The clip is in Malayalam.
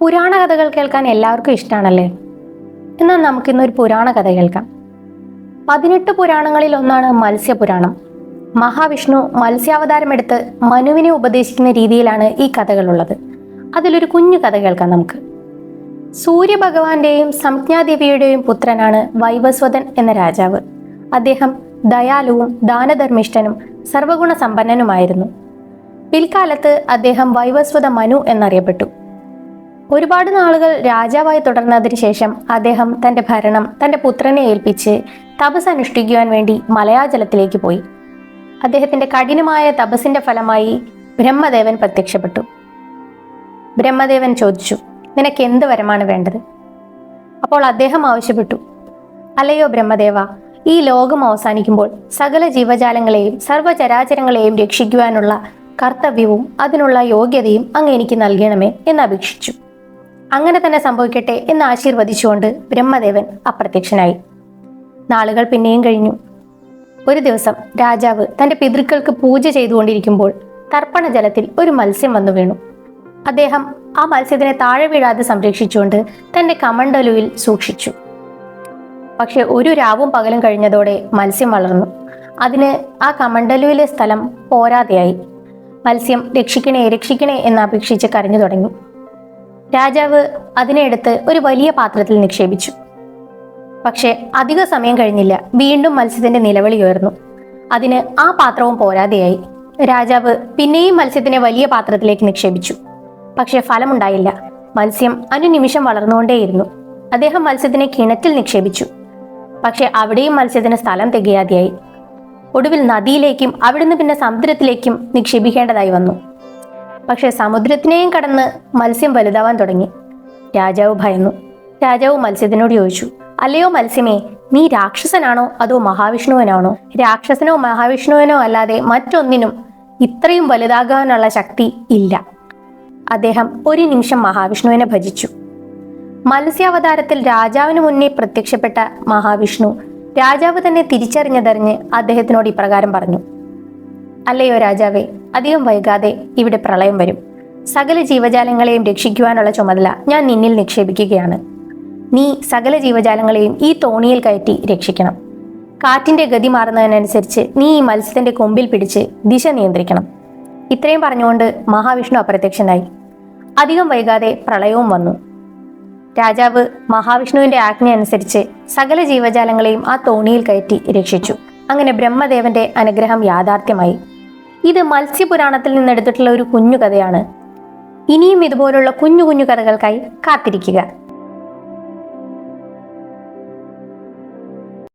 പുരാണ കഥകൾ കേൾക്കാൻ എല്ലാവർക്കും ഇഷ്ടമാണല്ലേ എന്നാൽ നമുക്കിന്നൊരു പുരാണ കഥ കേൾക്കാം. പതിനെട്ട് പുരാണങ്ങളിൽ ഒന്നാണ് മത്സ്യപുരാണം. മഹാവിഷ്ണു മത്സ്യാവതാരമെടുത്ത് മനുവിനെ ഉപദേശിക്കുന്ന രീതിയിലാണ് ഈ കഥകളുള്ളത്. അതിലൊരു കുഞ്ഞു കഥ കേൾക്കാം നമുക്ക്. സൂര്യഭഗവാന്റെയും സംജ്ഞാദേവിയുടെയും പുത്രനാണ് വൈവസ്വതൻ എന്ന രാജാവ്. അദ്ദേഹം ദയാലുവും ദാനധർമ്മിഷ്ഠനും സർവഗുണ സമ്പന്നനുമായിരുന്നു പിൽക്കാലത്ത് അദ്ദേഹം വൈവസ്വത മനു എന്നറിയപ്പെട്ടു. ഒരുപാട് നാളുകൾ രാജാവായി തുടർന്നതിന് ശേഷം അദ്ദേഹം തന്റെ ഭരണം തന്റെ പുത്രനെ ഏൽപ്പിച്ച് തപസ് അനുഷ്ഠിക്കുവാൻ വേണ്ടി മലയാജലത്തിലേക്ക് പോയി. അദ്ദേഹത്തിന്റെ കഠിനമായ തപസ്സിന്റെ ഫലമായി ബ്രഹ്മദേവൻ പ്രത്യക്ഷപ്പെട്ടു. ബ്രഹ്മദേവൻ ചോദിച്ചു നിനക്ക് എന്ത് വരമാണ് വേണ്ടത്? അപ്പോൾ അദ്ദേഹം ആവശ്യപ്പെട്ടു അല്ലയോ ബ്രഹ്മദേവ ഈ ലോകം അവസാനിക്കുമ്പോൾ സകല ജീവജാലങ്ങളെയും സർവചരാചരങ്ങളെയും രക്ഷിക്കുവാനുള്ള കർത്തവ്യവും അതിനുള്ള യോഗ്യതയും അങ്ങ് എനിക്ക് നൽകണമേ എന്ന് അപേക്ഷിച്ചു. അങ്ങനെ തന്നെ സംഭവിക്കട്ടെ എന്ന് ആശീർവദിച്ചുകൊണ്ട് ബ്രഹ്മദേവൻ അപ്രത്യക്ഷനായി. നാളുകൾ പിന്നെയും കഴിഞ്ഞു. ഒരു ദിവസം രാജാവ് തന്റെ പിതൃക്കൾക്ക് പൂജ ചെയ്തുകൊണ്ടിരിക്കുമ്പോൾ തർപ്പണ ജലത്തിൽ ഒരു മത്സ്യം വന്നു വീണു. അദ്ദേഹം ആ മത്സ്യത്തിനെ താഴെ വീഴാതെ സംരക്ഷിച്ചുകൊണ്ട് തന്റെ കമണ്ടലുവിൽ സൂക്ഷിച്ചു. പക്ഷെ ഒരു രാവും പകലും കഴിഞ്ഞതോടെ മത്സ്യം വളർന്നു. അതിന് ആ കമണ്ടലുവിലെ സ്ഥലം പോരാതെയായി. മത്സ്യം രക്ഷിക്കണേ രക്ഷിക്കണേ എന്ന് അപേക്ഷിച്ച് കരഞ്ഞു തുടങ്ങി. രാജാവ് അതിനെ എടുത്ത് ഒരു വലിയ പാത്രത്തിൽ നിക്ഷേപിച്ചു. പക്ഷെ അധിക സമയം കഴിഞ്ഞില്ല. വീണ്ടും മത്സ്യത്തിന്റെ നിലവിളി ഉയർന്നു. അതിന് ആ പാത്രവും പോരാതെയായി. രാജാവ് പിന്നെയും മത്സ്യത്തിനെ വലിയ പാത്രത്തിലേക്ക് നിക്ഷേപിച്ചു. പക്ഷെ ഫലമുണ്ടായില്ല. മത്സ്യം അനുനിമിഷം വളർന്നുകൊണ്ടേയിരുന്നു. അദ്ദേഹം മത്സ്യത്തിനെ കിണറ്റിൽ നിക്ഷേപിച്ചു. പക്ഷെ അവിടെയും മത്സ്യത്തിന് സ്ഥലം തികയാതെയായി. ഒടുവിൽ നദിയിലേക്കും അവിടുന്ന് പിന്നെ സമുദ്രത്തിലേക്കും നിക്ഷേപിക്കേണ്ടതായി വന്നു. പക്ഷെ സമുദ്രത്തിനെയും കടന്ന് മത്സ്യം വലുതാവാൻ തുടങ്ങി. രാജാവ് ഭയന്നു. രാജാവ് മത്സ്യത്തിനോട് ചോദിച്ചു അല്ലയോ മത്സ്യമേ നീ രാക്ഷസനാണോ അതോ മഹാവിഷ്ണുവിനാണോ? രാക്ഷസനോ മഹാവിഷ്ണുവിനോ അല്ലാതെ മറ്റൊന്നിനും ഇത്രയും വലുതാകാനുള്ള ശക്തി ഇല്ല. അദ്ദേഹം ഒരു നിമിഷം മഹാവിഷ്ണുവിനെ ഭജിച്ചു. മത്സ്യാവതാരത്തിൽ രാജാവിന് മുന്നേ പ്രത്യക്ഷപ്പെട്ട മഹാവിഷ്ണു രാജാവ് തന്നെ തിരിച്ചറിഞ്ഞതറിഞ്ഞ് അദ്ദേഹത്തിനോട് ഇപ്രകാരം പറഞ്ഞു അല്ലയോ രാജാവേ അധികം വൈകാതെ ഇവിടെ പ്രളയം വരും. സകല ജീവജാലങ്ങളെയും രക്ഷിക്കുവാനുള്ള ചുമതല ഞാൻ നിന്നിൽ നിക്ഷേപിക്കുകയാണ്. നീ സകല ജീവജാലങ്ങളെയും ഈ തോണിയിൽ കയറ്റി രക്ഷിക്കണം. കാറ്റിന്റെ ഗതി മാറുന്നതിനനുസരിച്ച് നീ ഈ മത്സ്യത്തിന്റെ കൊമ്പിൽ പിടിച്ച് ദിശ നിയന്ത്രിക്കണം. ഇത്രയും പറഞ്ഞുകൊണ്ട് മഹാവിഷ്ണു അപ്രത്യക്ഷനായി. അധികം വൈകാതെ പ്രളയവും വന്നു. രാജാവ് മഹാവിഷ്ണുവിന്റെ ആജ്ഞ അനുസരിച്ച് സകല ജീവജാലങ്ങളെയും ആ തോണിയിൽ കയറ്റി രക്ഷിച്ചു. അങ്ങനെ ബ്രഹ്മദേവന്റെ അനുഗ്രഹം യാഥാർത്ഥ്യമായി. ഇത് മത്സ്യപുരാണത്തിൽ നിന്നെടുത്തിട്ടുള്ള ഒരു കുഞ്ഞു കഥയാണ് ഇനിയും ഇതുപോലുള്ള കുഞ്ഞു കുഞ്ഞു കഥകൾക്കായി കാത്തിരിക്കുക.